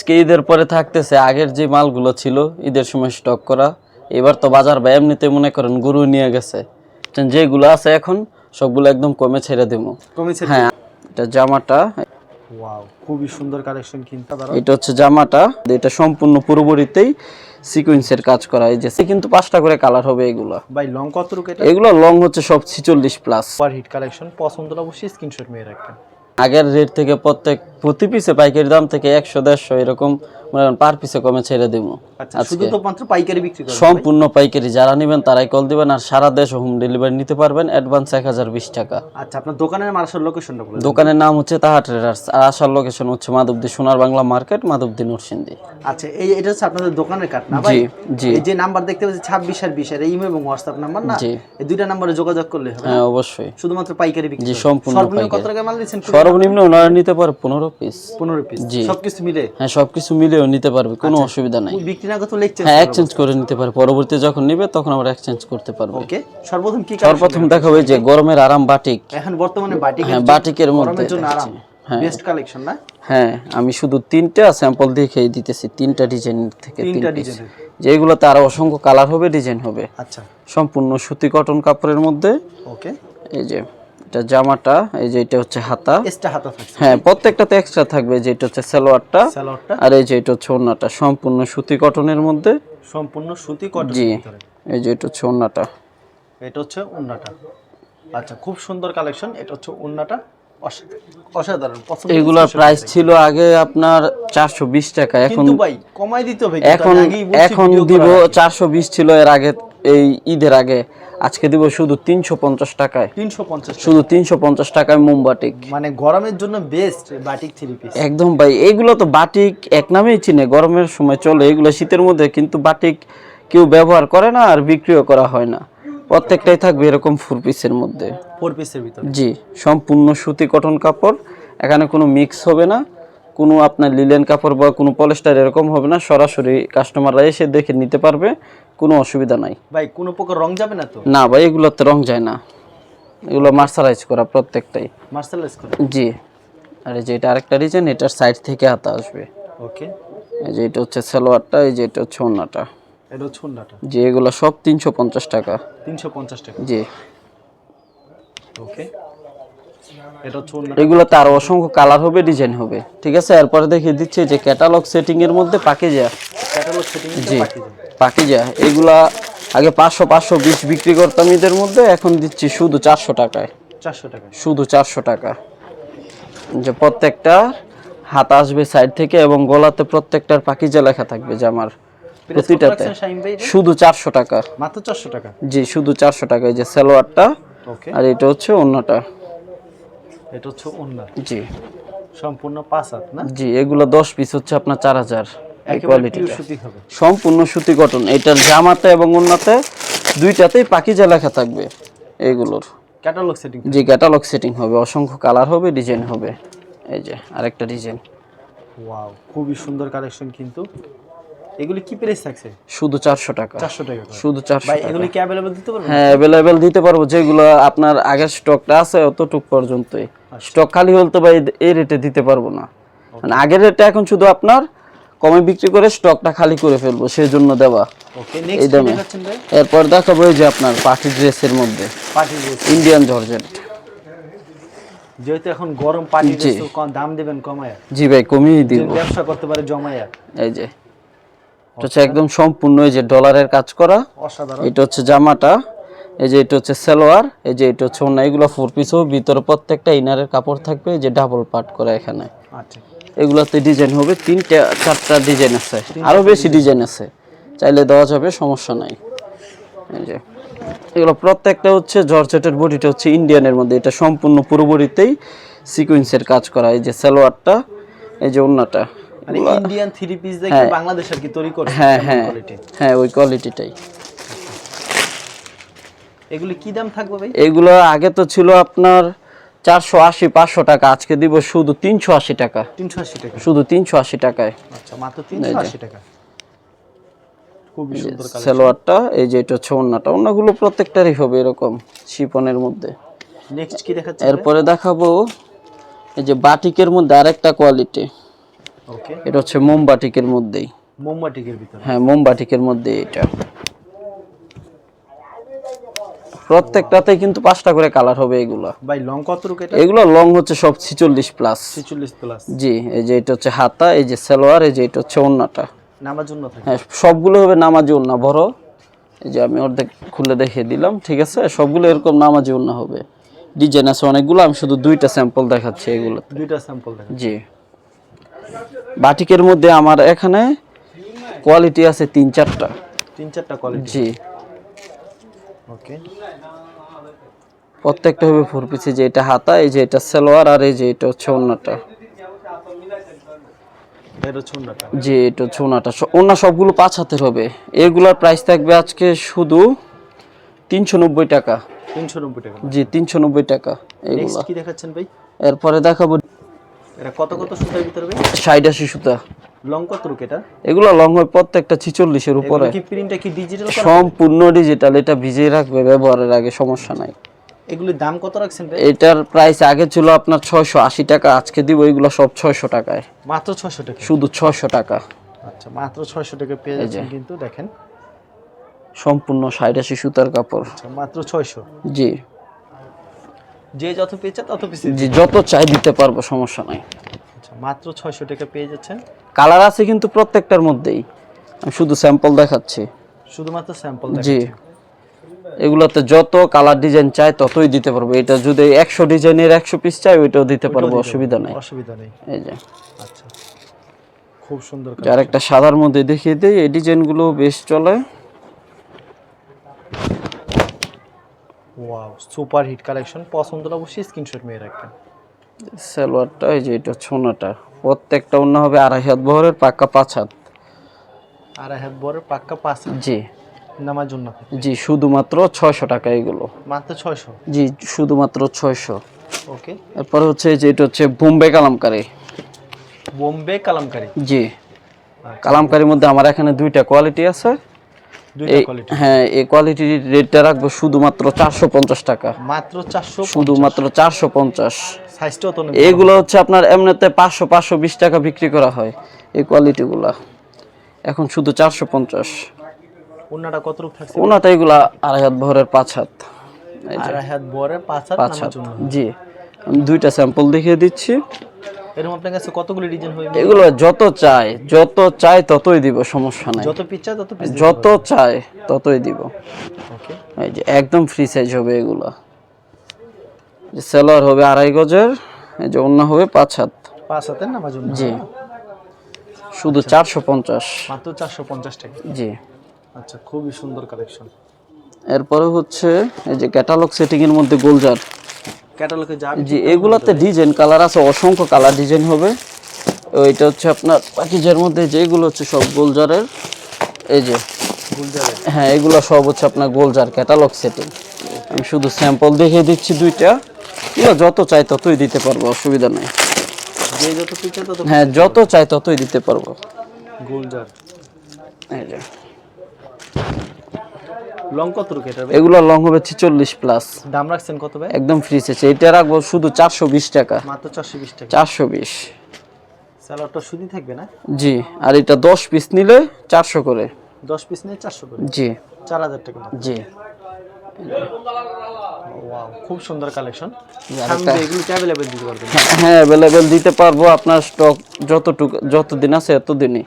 আজকে ঈদের পরে থাকতেছে আগের যে মালগুলো ছিল ঈদের সময় স্টক করা। এবার তো বাজার বা এমনিতে মনে করেন গরু নিয়ে গেছে। যেগুলো আছে এখন সবগুলো একদম কমে ছেড়ে দেবো। হ্যাঁ এটা জামাটা। ওয়াও খুবই সুন্দর কালেকশন কিন্তু এটা হচ্ছে জামাটা। এটা সম্পূর্ণ পুরোপুরিতেই সিকোয়েন্সের কাজ করা। এই যে কিন্তু পাঁচটা করে কালার হবে এগুলো। ভাই লং কত এটা? এগুলো লং হচ্ছে সব ছিচল্লিশ প্লাস সুপার হিট কালেকশন পছন্দ হলে অবশ্যই স্ক্রিনশট মেরে রাখবেন। আগের রেট থেকে প্রত্যেক প্রতি পিসে পাইকারি দাম থেকে একশো দেড়শো এরকম পার পিসে কমে ছেড়ে দেবো। আচ্ছা শুধু তো মাত্র পাইকারি বিক্রি সম্পূর্ণ পাইকারি যারা নেবেন তারাই কল দিবেন আর সারা দেশ হোম ডেলিভারি নিতে পারবেন অ্যাডভান্স এক হাজার বিশ টাকা। আচ্ছা আপনার দোকানের লোকেশনটা দোকানের নাম হচ্ছে তাহা ট্রেডার্স আর আসার লোকেশন হচ্ছে মাধবদী সোনার বাংলা মার্কেট মাধবদী নরসিংদী। আচ্ছা এই এটা হচ্ছে আপনাদের দোকানের কার্ড না জি জি। এই যে নাম্বার দেখতে পাচ্ছি ছাব্বিশ আর বিশ আর ইমেল এবং হোয়াটসঅ্যাপ নাম্বার না? এই দুইটা নাম্বারে যোগাযোগ করলে হবে হ্যাঁ অবশ্যই। শুধুমাত্র পাইকারি বিক্রি জি সম্পূর্ণ সর্বনিম্ন কত টাকা মাল দিচ্ছেন? সর্বনিম্ন ওনারা নিতে পারে পনেরো পিস পনেরো পিস জি। সবকিছু মিলে? হ্যাঁ সবকিছু মিলেও নিতে পারবে কোনো অসুবিধা নাই। বিক্রি না করতে লেখছে হ্যাঁ এক্সচেঞ্জ করে নিতে পারে পরবর্তী যখন নিবে তখন আমরা এক্সচেঞ্জ করতে পারব। ওকে সর্বপ্রথম কি সর্বপ্রথম দেখাবো এই যে গরমের আরাম বাটিক। এখন বর্তমানে বাটিক হ্যাঁ বাটিকের মধ্যে গরমের জন্য আরাম। হ্যাঁ। বেস্ট কালেকশন না? হ্যাঁ আমি শুধু তিনটা স্যাম্পল দেখেই দিতেছি। তিনটা ডিজাইন থেকে তিনটা। ডিজাইনের যেগুলোতে আরও অসংখ্য কালার হবে ডিজাইন হবে। আচ্ছা। সম্পূর্ণ সুতি কটন কাপড়ের মধ্যে। ওকে। এই যে এটা জামাটা এই যে এটা হচ্ছে হাতা। এক্সট্রা হাতা থাকছে। হ্যাঁ প্রত্যেকটাতে এক্সট্রা থাকবে যে এটা হচ্ছে সালোয়ারটা। স্যালোয়ারটা আর এই যে এটা হচ্ছে ওড়নাটা সম্পূর্ণ সুতি কটনের মধ্যে। সম্পূর্ণ সুতি কটন জি এই যে এটা হচ্ছে ওড়নাটা। এটা হচ্ছে উন্নাটা আচ্ছা খুব সুন্দর কালেকশন এটা হচ্ছে উন্নাটা অসাধারণ এগুলোর প্রাইস ছিল আগে আপনার চারশো বিশ টাকা এখন ভাই কমাই দিতে হবে এখন এখন দিব চারশো বিশ ছিল এর আগে এই ঈদের আগে। আজকে দিব শুধু তিনশো পঞ্চাশ টাকায়। তিনশো পঞ্চাশ শুধু তিনশো পঞ্চাশ টাকায় মোমবাটিক। মানে গরমের জন্য বেস্ট বাটিক থ্রি পিস একদম ভাই এইগুলো তো বাটিক এক নামেই চিনে গরমের সময় চলে এগুলো শীতের মধ্যে কিন্তু বাটিক কেউ ব্যবহার করে না আর বিক্রিও করা হয় না। প্রত্যেকটাই থাকবে এরকম ফোর পিসের মধ্যে। ফোর পিসের ভিতরে। জি সম্পূর্ণ সুতি কটন কাপড় এখানে কোনো মিক্স হবে না। কোনো আপনার লিলেন কাপড় বা কোনো পলিস্টার এরকম হবে না। সরাসরি কাস্টমাররা এসে দেখে নিতে পারবে। কোনো অসুবিধা নাই। ভাই কোনো প্রকার রং যাবে না তো? না ভাই এগুলোতে রং যায় না। এগুলো মার্সারাইজ করা প্রত্যেকটাই। মার্শালাইজ করে? জি। আর এই যে এটা আরেকটা ডিজাইন এটার সাইড থেকে হাতা আসবে। ওকে এই যে এটা হচ্ছে সালোয়ারটা এই যে এটা হচ্ছে ওড়নাটা। এটা হচ্ছে উন্নাটা যে এগুলো সব তিনশো পঞ্চাশ টাকা। তিনশো পঞ্চাশ টাকা। জি। ওকে এগুলোতে আরও অসংখ্য কালার হবে ডিজাইন হবে। ঠিক আছে? এরপরে দেখিয়ে দিচ্ছে যে ক্যাটালগ সেটিং এর মধ্যে পাকিজা। ক্যাটালগ সেটিং জি পাকিজা। এগুলা আগে পাঁচশো পাঁচশো বিশ বিক্রি করতাম ঈদের মধ্যে এখন দিচ্ছি শুধু চারশো টাকায়। চারশো টাকা। শুধু চারশো টাকা। যে প্রত্যেকটা হাত আসবে সাইড থেকে এবং গলাতে প্রত্যেকটার পাকিজা লেখা থাকবে জামার প্রতিটাতে? শুধু চারশো টাকা। মাত্র চারশো টাকা? জি শুধু চারশো টাকা। এই যে সালোয়ারটা আর এটা হচ্ছে অন্যটা। এটা হচ্ছে উন্না জি। সম্পূর্ণ পাঁচ হাত না? জি এগুলো দশ পিস হচ্ছে আপনার চার হাজার এই কোয়ালিটিটা সম্পূর্ণ সুতি কটন এটার জামাতে এবং অন্যতে দুইটাতেই পাকিজা লেখা থাকবে এগুলোর। ক্যাটালগ সেটিং যে ক্যাটালগ সেটিং হবে অসংখ্য কালার হবে ডিজাইন হবে। এই যে আরেকটা ডিজাইন ওয়াও খুবই সুন্দর কালেকশন কিন্তু। এগুলি কি প্রাইস থাকছে? শুধু চারশো টাকা। চারশো টাকা শুধু চারশো ভাই এগুলি কি অ্যাভেলেবল দিতে পারবেন? হ্যাঁ অ্যাভেলেবেল দিতে পারব যেগুলো আপনার আগের স্টকটা আছে অতটুক পর্যন্তই। স্টক খালি হলে তো ভাই এই রেটে দিতে পারব না। মানে আগের রেটে এখন শুধু আপনার কমে বিক্রি করে স্টকটা খালি করে ফেলব সেই জন্য দেওয়া। এই দামে। এরপর দেখাবো এই যে আপনার পার্টি ড্রেসের মধ্যে। ইন্ডিয়ান জর্জেট যেহেতু এখন গরম। কম দাম দিবেন কমায়া। জি ভাই কমিয়ে দিব। ব্যবসা করতে পারে জমায়া। এই যে। এটা হচ্ছে একদম সম্পূর্ণ এই যে ডলারের কাজ করা। অসাধারণ। এটা হচ্ছে জামাটা। এই যে এটা হচ্ছে সালোয়ার এই যে এটা হচ্ছে অন্য এগুলো ফোর পিসও ভিতরে প্রত্যেকটা ইনারের কাপড় থাকবে যে ডাবল পার্ট করা এখানে। আচ্ছা। এগুলোতে ডিজাইন হবে তিনটা চারটা ডিজাইন আছে। আরও বেশি ডিজাইন আছে। চাইলে দেওয়া যাবে সমস্যা নাই। এই যে। এগুলো প্রত্যেকটা হচ্ছে জর্জেটের বডিটা হচ্ছে ইন্ডিয়ানের মধ্যে এটা সম্পূর্ণ পুরো বডিতেই সিকুয়েন্সের কাজ করা এই যে সালোয়ারটা এই যে অন্যটা মানে ইন্ডিয়ান থ্রি পিস দেখে বাংলাদেশ আর কি তৈরি করছে হ্যাঁ হ্যাঁ। হ্যাঁ ওই কোয়ালিটিটাই এগুলি কি দাম থাকবে ভাই? এগুলো আগে তো ছিল আপনার চারশো আশি পাঁচশো টাকা আজকে দিব শুধু তিনশো আশি টাকা। তিনশো আশি টাকা। শুধু তিনশো আশি টাকায়। আচ্ছা মাত্র তিনশো আশি টাকা। সালোয়ারটা এই যে এটা হচ্ছে ওন্নাটা। ওন্নাগুলো প্রত্যেকটারই হবে এরকম শিপনের মধ্যে। নেক্সট কি দেখাচ্ছে এরপরে দেখাবো এই যে বাটিকের মধ্যে আরেকটা কোয়ালিটি। ওকে এটা হচ্ছে মোমবাটিকের মধ্যেই। মোমবাটিকের ভিতরে। হ্যাঁ মোমবাটিকের মধ্যে এটা। প্রত্যেকটাতে কিন্তু পাঁচটা করে কালার হবে এগুলা। ভাই লং কত এটা? এগুলো লং হচ্ছে সব ছিচল্লিশ প্লাস ছিচল্লিশ প্লাস জি এই যে এটা হচ্ছে হাতা এই যে সালোয়ার এই যে এটা হচ্ছে ওন্নাটা। নামার জন্য থাকে। হ্যাঁ সবগুলো হবে নামাজি ওন্না বড়। এই যে আমি অর্ধেক খুলে দেখিয়ে দিলাম ঠিক আছে? সবগুলো এরকম নামাজি ওন্না হবে। ডিজাইন আছে অনেকগুলো আমি শুধু দুইটা স্যাম্পল দেখাচ্ছি এগুলো দুইটা স্যাম্পল জি। বাটিকের মধ্যে আমার এখানে কোয়ালিটি আছে তিন চারটা। তিন চারটা কোয়ালিটি জি। ওকে প্রত্যেকটা হবে ফোর পিসে যে এটা হাতা এই যে এটা সালোয়ার আর এই যে এটা হচ্ছে ওন্নাটা। যে এটা হচ্ছে ওনাটা ওনা সবগুলো পাঁচ হাতের হবে। এগুলার প্রাইস থাকবে আজকে শুধু তিনশো নব্বই টাকা। তিনশো নব্বই টাকা। জি তিনশো নব্বই টাকা এগুলা। কি দেখাচ্ছেন ভাই? এরপরে দেখাবো এটা কত কত সুতার ভিতরে ষাট আশি সুতা। লং কত রুক এটা? এগুলো লং হয় প্রত্যেকটা ছিচল্লিশের উপরে। এগুলো কি প্রিন্টটা কি ডিজিটাল সম্পূর্ণ ডিজিটাল এটা ভিজিয়ে রাখবে ব্যবহারের আগে সমস্যা নাই। এগুলির দাম কত রাখছেন ভাই? এটার প্রাইস আগে ছিল আপনার ছয়শো আশি টাকা আজকে দিব এগুলো সব ছয়শো টাকায়। মাত্র ছয়শো টাকা? শুধু ছয়শো টাকা। আচ্ছা মাত্র ছয়শো টাকা পেয়ে যাচ্ছেন কিন্তু দেখেন। সম্পূর্ণ ষাট আশি সুতার কাপড়। আচ্ছা মাত্র ছয়শো? জি। যে যত পেয়েছে তত পিসে জি যত চাই দিতে পারব সমস্যা নাই। আচ্ছা মাত্র ছয়শো টাকা পেয়ে যাচ্ছেন। কালার আছে কিন্তু প্রত্যেকটার মধ্যেই। আমি শুধু স্যাম্পল দেখাচ্ছি। শুধুমাত্র স্যাম্পল জি। এগুলোতে যত কালার ডিজাইন চাই ততই দিতে পারব। এটা যদি একশো ডিজাইনের একশো পিস চাই ওইটাও দিতে পারব অসুবিধা নেই। অসুবিধা নেই। এই যে। আচ্ছা। খুব সুন্দর যার একটা সাদার মধ্যে দেখিয়ে দিই এই ডিজাইনগুলো বেশ চলে। ওয়াও সুপার হিট কালেকশন পছন্দ হলে অবশ্যই স্ক্রিনশট মেয়ে রাখবেন। সালোয়ারটা এই যে এটা ছোনাটা প্রত্যেকটা অন্য হবে আড়াই হাত বহরের পাক্কা পাঁচ হাত। আর হাত বড় পাক্কা পাঁচ জি। নামার জন্য জি শুধুমাত্র ছয়শো টাকা এগুলো। মাত্র ছয়শো? জি শুধুমাত্র ছয়শো। ওকে এরপরে হচ্ছে যে এটা হচ্ছে বোম্বে কালামকারি। বোম্বে কালামকারি? জি। কালামকারির মধ্যে আমার এখানে দুইটা কোয়ালিটি আছে। হ্যাঁ এই কোয়ালিটির রেটটা রাখব শুধুমাত্র চারশো পঞ্চাশ টাকা। মাত্র চারশো শুধুমাত্র চারশো পঞ্চাশ। এইগুলো হচ্ছে আপনার এমনিতে পাঁচশো পাঁচশো বিশ টাকা বিক্রি করা হয় এই কোয়ালিটিগুলা এখন শুধু চারশো পঞ্চাশ। অন্যটা কত রূপ থাকছে? ওনাটা এগুলা আড়াই হাত ভরের পাঁচ হাত। আর হাত বড় পাঁচ হাত পাঁচ হাত। জি আমি দুইটা স্যাম্পল দেখিয়ে দিচ্ছি। এরকম আপনার কাছে কতগুলি ডিজাইন হবে এগুলো যত চাই যত চাই ততই দিব সমস্যা নাই। যত পিচ্ছা তত পিস যত চাই ততই দিব। ওকে এই যে একদম ফ্রি সাইজ হবে এগুলো। যে সেলার হবে আড়াই গজের এই যে অন্য হবে পাঁচ হাত। পাঁচ হাতের নামার জন্য জি। শুধু চারশো পঞ্চাশ। মাত্র চারশো পঞ্চাশ টাকা। জি। আচ্ছা খুবই সুন্দর কালেকশন এরপরে হচ্ছে এই যে ক্যাটালগ সেটিং এর মধ্যে গোলজার। ক্যাটালগে যা জি এগুলাতে ডিজাইন কালার আছে অসংখ্য কালার ডিজাইন হবে। ওইটা হচ্ছে আপনার প্যাকেজের মধ্যে যেগুলো হচ্ছে সব গোলজারের। এই যে যাবে হ্যাঁ এগুলো সব হচ্ছে আপনার গোলজার ক্যাটালগ সেটিং আমি শুধু স্যাম্পল দেখিয়ে দিচ্ছি দুইটা। এগুলো যত চাই ততই দিতে পারব অসুবিধা নেই। হ্যাঁ যত চাই ততই দিতে পারব। গোলজার। এই যে। লং কত রুক এগুলো লং হবে ছিচল্লিশ প্লাস দাম রাখছেন কত ভাই? একদম ফ্রি আছে এটা রাখব শুধু চারশো বিশ টাকা। মাত্র চারশো বিশ টাকা। চারশো বিশ। স্যালাডটা শুধু থাকবে না? জি আর এটা দশ পিস নিলে চারশো করে। দশ পিস নিয়ে চারশো করে? জি। চার হাজার টাকা জি। খুব সুন্দর কালেকশন হ্যাঁ অ্যাভেলেবেল দিতে পারব। আপনার স্টক যতটুকু যতদিন আছে এতদিনই।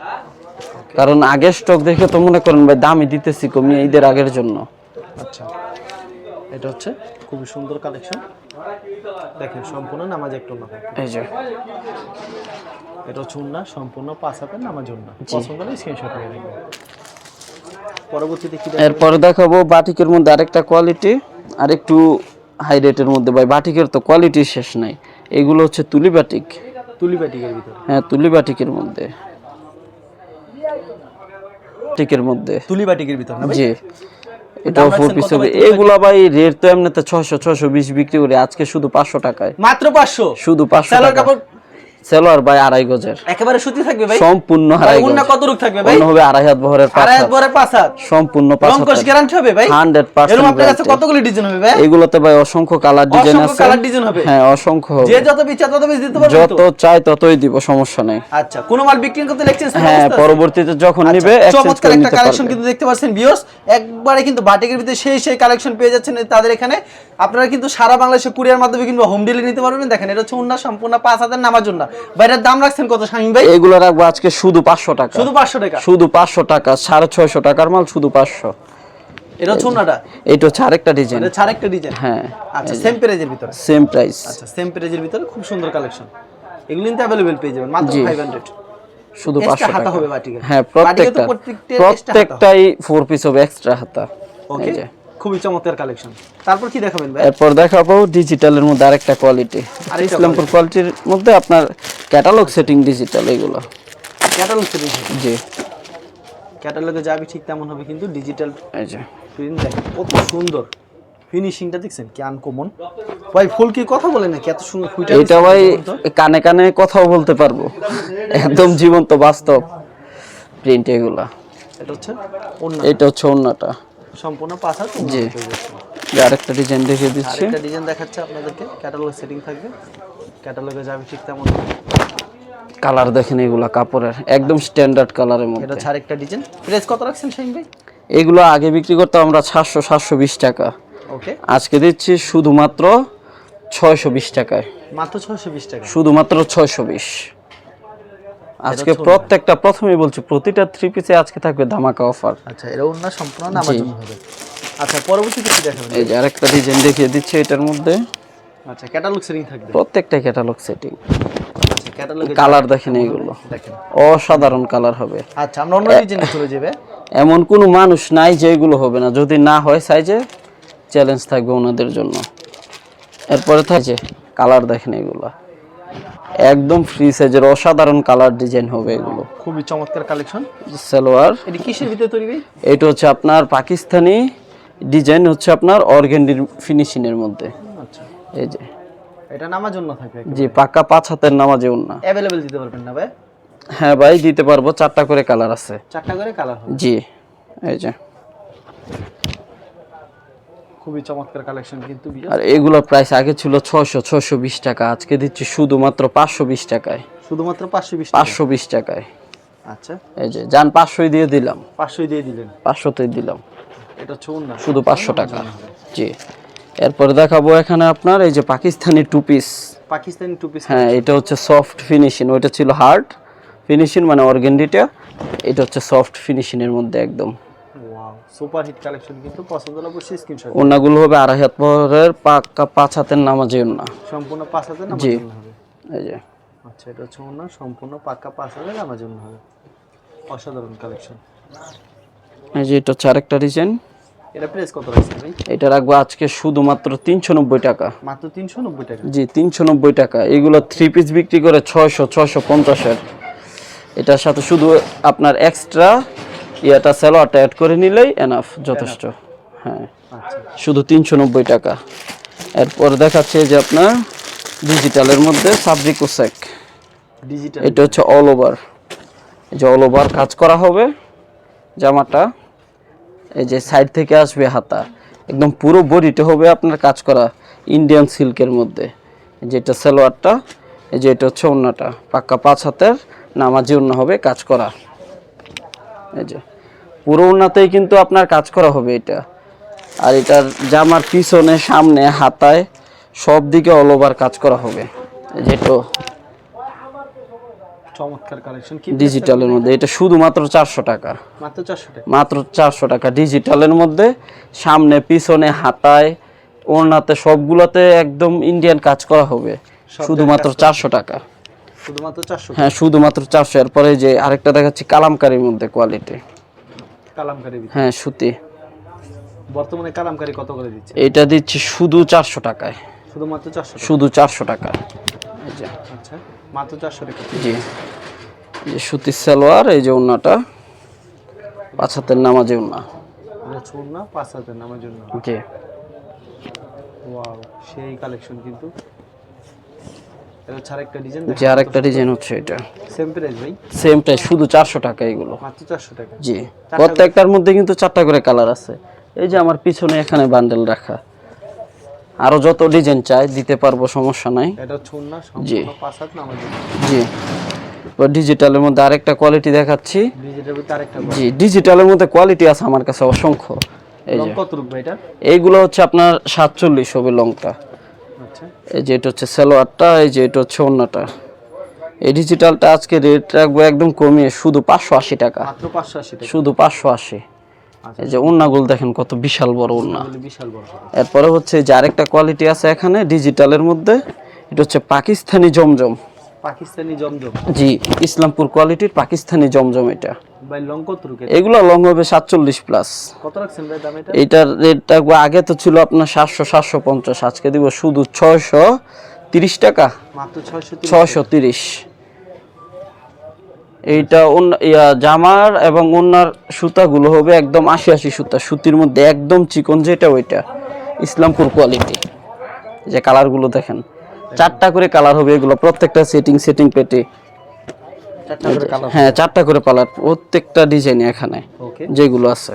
কারণ আগের স্টক দেখে তো মনে করেন ভাই দামই দিতেছি কমিয়ে ঈদের আগের জন্য। আচ্ছা। এটা হচ্ছে খুবই সুন্দর কালেকশন দেখেন সম্পূর্ণ নামাজ একটু না এই যে। এটা হচ্ছে উন্না সম্পূর্ণ পাঁচ হাতের নামাজ উন্না। পছন্দ হলে স্ক্রিনশট নিয়ে রাখবেন পরবর্তীতে কি দেখবেন? এরপরে দেখাবো বাটিকের মধ্যে আরেকটা কোয়ালিটি আর একটু হাই রেটের মধ্যে। ভাই বাটিকের তো কোয়ালিটি শেষ নাই। এগুলো হচ্ছে তুলি বাটিক। তুলি বাটিকের ভিতরে। হ্যাঁ তুলি বাটিকের মধ্যে। টিকের মধ্যে। তুলি বাটিকের ভিতরে না ভাই? জি। এটাও ফোর পিস হবে। এগুলা ভাই রেট তো এমনিতে ছয়শো ছয়শো বিশ বিক্রি করে। আজকে শুধু পাঁচশো টাকায়। মাত্র পাঁচশো? শুধু পাঁচশো স্যালার টাকা কাপড় সেলোয়ার ভাই আড়াই গজের। একেবারে সুতি থাকবে ভাই? সম্পূর্ণ আড়াই গজ। কত রূপ থাকবে ভাই? হবে আড়াই হাত বহরের পাঁচ আড়াই হাত। পাঁচ হাত। সম্পূর্ণ পাঁচ গ্যারান্টি হবে ভাই? 100% এরকম আপনার কাছে। কতগুলি ডিজাইন হবে ভাই? এগুলোতে ভাই অসংখ্য কালার ডিজাইন অসংখ্য আছে। colour design হবে? হ্যাঁ অসংখ্য হবে। যে যত তত বেশি দিতে পারবেন যত চাই ততই দিব সমস্যা নেই। আচ্ছা কোন মাল বিক্রি করতে লেখছেন হ্যাঁ পরবর্তীতে যখন নিবে আচ্ছা, চমৎকার একটা কালেকশন কিন্তু দেখতে পাচ্ছেন ভিউয়ার্স একবারে কিন্তু বাটিকের ভিতরে সেই সেই কালেকশন পেয়ে যাচ্ছেন তাদের এখানে। আপনারা কিন্তু সারা বাংলাদেশে কুরিয়ার মাধ্যমে কিংবা হোম ডেলিভারি নিতে পারবেন। দেখেন এটা হচ্ছে উন্না সম্পূর্ণ পাঁচ হাজার নামার জন্য বাইরের দাম রাখছেন কত শামিম ভাই? এগুলো রাখব আজকে শুধু পাঁচশো টাকা। শুধু পাঁচশো টাকা? শুধু পাঁচশো টাকা সাড়ে ছয়শো টাকার মাল শুধু পাঁচশো। এটা হচ্ছে এইটা হচ্ছে আরেকটা ডিজাইন এটা একটা ডিজাইন হ্যাঁ। আচ্ছা সেম প্রাইজের ভিতরে? সেম প্রাইস আচ্ছা সেম প্রাইজের ভিতরে খুব সুন্দর কালেকশন এগুলো কিন্তু অ্যাভেলেবেল পেয়ে যাবেন মাত্র জি। ফাইভ হান্ড্রেড শুধু Extra পাঁচশো হাতা টাকা। হবে বাটিকে। হ্যাঁ প্রত্যেকটা। প্রত্যেকটাই ফোর পিস হবে এক্সট্রা হাতা। ওকে। খুবই চমৎকার কালেকশন তারপর কি দেখাবেন ভাই? এরপর দেখাবো ডিজিটালের মধ্যে আরেকটা কোয়ালিটি আর ইসলামপুর কোয়ালিটির মধ্যে আপনার ক্যাটালগ সেটিং ডিজিটাল এগুলো। ক্যাটালগ সেটিং জি। ক্যাটালগে যাবে ঠিক তেমন হবে কিন্তু ডিজিটাল এই যে। প্রিন্ট দেখেন কত সুন্দর। ফিনিশিংটা দেখছেন কি আনকমন ভাই ফুল কি কথা বলে নাকি? এত সুন্দর ফুইটা এটা ভাই কানে কানে কথাও বলতে পারব। একদম জীবন্ত বাস্তব প্রিন্ট এগুলা। এটা হচ্ছে এটা হচ্ছে অন্যটা সম্পূর্ণ পাঁচ হাত জি। আরেকটা ডিজাইন দেখিয়ে দিচ্ছি। আরেকটা ডিজাইন দেখাচ্ছে আপনাদেরকে। ক্যাটালগ সেটিং থাকবে। ক্যাটালগে যাবে ঠিক তেমন। কালার দেখেন এগুলা কাপড়ের একদম স্ট্যান্ডার্ড কালারের এটা মধ্যে। হচ্ছে আরেকটা ডিজাইন প্রাইস কত রাখছেন শাহিন ভাই? এগুলো আগে বিক্রি করতাম আমরা সাতশো সাতশো বিশ টাকা। ওকে আজকে দিচ্ছি শুধুমাত্র ছয়শো বিশ টাকায়। মাত্র ছয়শো বিশ টাকা। শুধুমাত্র ছয়শো বিশ। আজকে প্রত্যেকটা প্রথমেই বলছি প্রতিটা থ্রি পিসে আজকে থাকবে ধামাকা অফার আচ্ছা এটা অন্য সম্পূর্ণ নামার জন্য হবে। আচ্ছা পরবর্তীতে কি দেখাবেন? এই যে আরেকটা ডিজাইন দেখিয়ে দিচ্ছি এটার মধ্যে। আচ্ছা ক্যাটালগ সেটিং থাকবে। প্রত্যেকটা ক্যাটালগ সেটিং আচ্ছা ক্যাটালগে কালার দেখেন এগুলো। দেখেন। অসাধারণ কালার হবে। আচ্ছা আমরা অন্য ডিজাইনে চলে যাবে। এমন কোনো মানুষ নাই যে এগুলো হবে না। যদি না হয় সাইজে চ্যালেঞ্জ থাকবে ওনাদের জন্য। এরপরে থাকছে কালার দেখেন এগুলো। একদম ফ্রি সাইজের অসাধারণ কালার ডিজাইন হবে এগুলো। খুবই চমৎকার কালেকশন সালোয়ার। এটি কিসের ভিতরে তৈরি ভাই? এটা হচ্ছে আপনার পাকিস্তানি ডিজাইন হচ্ছে আপনার অর্গেন্ডির ফিনিশিং এর মধ্যে। আচ্ছা। এই যে। এটা নামার জন্য থাকবে জি পাকা পাঁচ হাতের নামাজে না অ্যাভেলেবেল দিতে পারবেন না ভাই? হ্যাঁ ভাই দিতে পারব। চারটা করে কালার আছে। চারটা করে কালার হবে। জি এই যে। খুবই চমৎকার কালেকশন কিন্তু আর এগুলোর প্রাইস আগে ছিল ছশো ছশো বিশ টাকা আজকে দিচ্ছি শুধুমাত্র পাঁচশো বিশ টাকায়। শুধুমাত্র পাঁচশো বিশ পাঁচশো বিশ টাকায়। আচ্ছা। এই যে যান পাঁচশোই দিয়ে দিলাম। পাঁচশোই দিয়ে দিলেন? পাঁচশোতেই দিলাম। এটা হচ্ছে না। শুধু পাঁচশো টাকা। জি। এরপরে দেখাবো এখানে আপনার এই যে Pakistani two piece Pakistani two piece হ্যাঁ এটা হচ্ছে সফট ফিনিশিং ওইটা ছিল হার্ড ফিনিশিং মানে অর্গেন্ডিটা এটা হচ্ছে সফট ফিনিশিং এর মধ্যে একদম। সুপার হিট কালেকশন কিন্তু পছন্দ হলে অবশ্যই স্ক্রিনশট ওনাগুলো হবে আড়াই হাত পরের পাক্কা পাঁচ হাতের নামাজে না সম্পূর্ণ পাঁচ হাজার নামার হবে? এই যে। আচ্ছা এটা হচ্ছে ওনার সম্পূর্ণ পাক্কা পাঁচ হাজার নামার জন্য হবে। অসাধারণ কালেকশন। এই যে এটা হচ্ছে আরেকটা ডিজাইন এটা প্রাইস কত রাখছেন ভাই? এটা রাখব আজকে শুধুমাত্র তিনশো নব্বই টাকা। মাত্র তিনশো নব্বই টাকা? জি তিনশো নব্বই টাকা। এগুলো থ্রি পিস বিক্রি করে ছয়শো ছয়শো পঞ্চাশের। এটার সাথে শুধু আপনার এক্সট্রা ইয়াটা স্যালোয়ারটা অ্যাড করে নিলেই এনাফ যথেষ্ট। হ্যাঁ। শুধু তিনশো নব্বই টাকা। এরপর দেখাচ্ছে যে আপনার ডিজিটালের মধ্যে সাবরিকো সেক। ডিজিটাল এটা হচ্ছে অল ওভার এই যে অল ওভার কাজ করা হবে জামাটা। এই যে সাইড থেকে আসবে হাতা। একদম পুরো বডিটা হবে আপনার কাজ করা ইন্ডিয়ান সিল্কের মধ্যে। এই যে এটা সালোয়ারটা এই যে এটা হচ্ছে ওন্নাটা। পাক্কা পাঁচ হাতের নামাজি ওন্না হবে কাজ করা। এই যে। পুরো ওন্নাতেই কিন্তু আপনার কাজ করা হবে এটা। আর এটার জামার পিছনে সামনে হাতায় সব দিকে অল ওভার কাজ করা হবে। এই যে এটা চমৎকার কালেকশন কি ডিজিটালের মধ্যে। এটা শুধুমাত্র চারশো টাকা। মাত্র চারশো টাকা? মাত্র চারশো টাকা ডিজিটালের মধ্যে। সামনে পিছনে হাতায় ওড়নাতে সবগুলোতে একদম ইন্ডিয়ান কাজ করা হবে। শুধুমাত্র চারশো টাকা। শুধুমাত্র চারশো হ্যাঁ শুধুমাত্র চারশো। এরপরে যে আরেকটা দেখাচ্ছি কালামকারির মধ্যে কোয়ালিটি কালামকারি হ্যাঁ সুতি। বর্তমানে কালামকারি কত করে দিচ্ছে? এটা দিচ্ছি শুধু চারশো টাকায়। শুধুমাত্র চারশো শুধু চারশো টাকা আচ্ছা মাত্র চারশো টাকা। জি। যে সুতির সালোয়ার এই যে ওড়নাটা পাঁচ হাতের নামাজে ওড়না এটা ছোট না পাঁচ হাজার নামার জন্য জি। ওয়াও সেই কালেকশন কিন্তু। ডিজাইন যে আরেকটা ডিজাইন হচ্ছে এটা। সেম প্রাইস ভাই? সেমটাই শুধু চারশো টাকা এগুলো। মাত্র চারশো টাকা। জি। প্রত্যেকটার মধ্যে কিন্তু চারটা করে কালার আছে। এই যে আমার পিছনে এখানে বান্ডেল রাখা। আরও যত ডিজাইন চাই দিতে পারব সমস্যা নাই। এটা উন্না জি। ডিজিটালের মধ্যে আরেকটা কোয়ালিটি দেখাচ্ছি। জি ডিজিটালের মধ্যে কোয়ালিটি আছে আমার কাছে অসংখ্য। এই যে। এইগুলো হচ্ছে আপনার সাতচল্লিশ হবে লংটা আচ্ছা এই যে এটা হচ্ছে সালোয়ারটা এই যে এটা হচ্ছে অন্যটা এই ডিজিটালটা আজকে রেট রাখব একদম কমিয়ে শুধু পাঁচশো আশি টাকা। শুধু পাঁচশো আশি। আচ্ছা। এই যে উন্নাগুলো দেখেন কত বিশাল বড় বড়। এরপরে হচ্ছে যে আরেকটা কোয়ালিটি আছে এখানে ডিজিটালের মধ্যে। এটা হচ্ছে পাকিস্তানি জমজম। পাকিস্তানি জমজম? জি ইসলামপুর কোয়ালিটির পাকিস্তানি জমজম এটা। ভাই লং কত রূপ এগুলো লং হবে সাতচল্লিশ প্লাস কত রাখছেন ভাই দাম এটা? এইটার রেটটা আগে তো ছিল আপনার সাতশো সাতশো পঞ্চাশ আজকে দিব শুধু ছয়শো তিরিশ টাকা। মাত্র এইটা জামার এবং ওনার সুতাগুলো হবে একদম আশি আশি সুতা। সুতির মধ্যে একদম চিকন যেটা ওইটা। ইসলামপুর কোয়ালিটি। যে কালারগুলো দেখেন। চারটা করে কালার হবে এগুলো প্রত্যেকটা সেটিং সেটিং পেটে। হ্যাঁ চারটা করে কালার প্রত্যেকটা ডিজাইন এখানে যেগুলো আছে।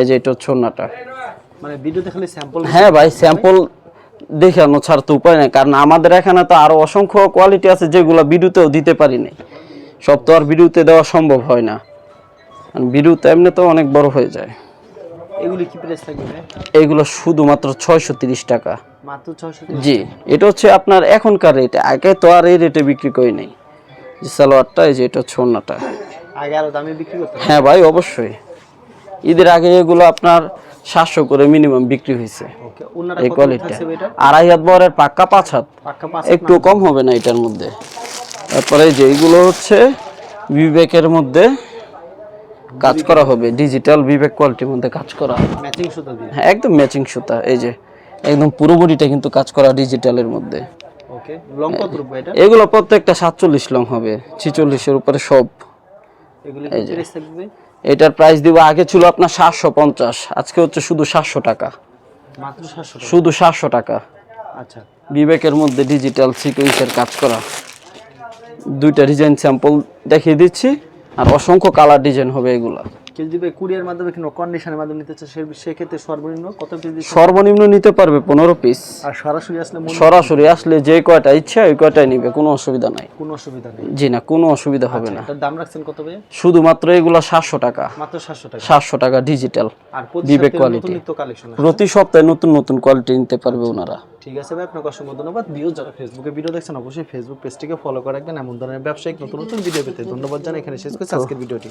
এই যে এটা ওড়নাটা মানে ভিডিওতে খালি স্যাম্পল হ্যাঁ ভাই স্যাম্পল দেখানো ছাড়া তো উপায় নেই কারণ আমাদের এখানে তো আরও অসংখ্য কোয়ালিটি আছে যেগুলো ভিডিওতেও দিতে পারি নাই সব তো আর ভিডিওতে দেওয়া সম্ভব হয় না। ভিডিওতে এমনি তো অনেক বড় হয়ে যায়। এগুলো কি প্রাইস থাকবে ভাই? এইগুলো শুধুমাত্র ছয়শো তিরিশ টাকা। মাত্র ছয়শো জি এটা হচ্ছে আপনার এখনকার রেট আগে তো আর এই রেটে বিক্রি করি নাই। যে সালোয়ারটা এই যে এটা হচ্ছে আগে আরও দামে বিক্রি করতে হ্যাঁ ভাই অবশ্যই। ঈদের আগে এগুলো আপনার সাতশো করে মিনিমাম বিক্রি হয়েছে। এই কত কোয়ালিটি থাকছে ভাই এটা? আড়াই হাত বরের পাক্কা পাঁচ হাত। একটু কম হবে না এটার মধ্যে। তারপরে যে এইগুলো হচ্ছে বিবেকের মধ্যে কাজ করা হবে। ডিজিটাল বিবেক কোয়ালিটির মধ্যে কাজ করা ম্যাচিং সুতা হ্যাঁ একদম ম্যাচিং সুতা। এই যে একদম পুরো বডিটা কিন্তু কাজ করা ডিজিটালের মধ্যে। এগুলো প্রত্যেকটা সাতচল্লিশ লং হবে ছিচল্লিশের উপরে সব? এটার প্রাইস দিব আগে ছিল আপনার সাতশো পঞ্চাশ আজকে হচ্ছে শুধু সাতশো টাকা। মাত্র শুধু সাতশো টাকা। আচ্ছা। বিবেকের মধ্যে ডিজিটাল সিকোয়েন্সের কাজ করা। দুইটা ডিজাইন স্যাম্পল দেখিয়ে দিচ্ছি আর অসংখ্য কালার ডিজাইন হবে এগুলা। কেউ যদি কুরিয়ার মাধ্যমে কিংবা কন্ডিশনের মাধ্যমে নিতে চায় সেক্ষেত্রে সর্বনিম্ন কত পিস সর্বনিম্ন নিতে পারবে পনেরো পিস আর সরাসরি আসলে সরাসরি আসলে যে কয়টা ইচ্ছা ওই কয়টাই নিবে কোনো অসুবিধা নাই। কোনো অসুবিধা নেই। জি না কোনো অসুবিধা হবে না। দাম রাখছেন কত ভাই শুধুমাত্র এগুলো সাতশো টাকা। মাত্র সাতশো টাকা। সাতশো টাকা ডিজিটাল আর প্রতি বিবেক সপ্তাহে নতুন কালেকশন প্রতি সপ্তাহে নতুন নতুন কোয়ালিটি নিতে পারবে ওনারা। ঠিক আছে ভাই আপনাকে অসংখ্য ধন্যবাদ। ভিউ যারা ফেসবুকে ভিডিও দেখছেন অবশ্যই ফেসবুক পেজটিকে ফলো করে রাখবেন। এমন ধরনের ব্যবসায়িক নতুন নতুন ভিডিও পেতে ধন্যবাদ জানাই। এখানে শেষ করছি আজকের ভিডিওটি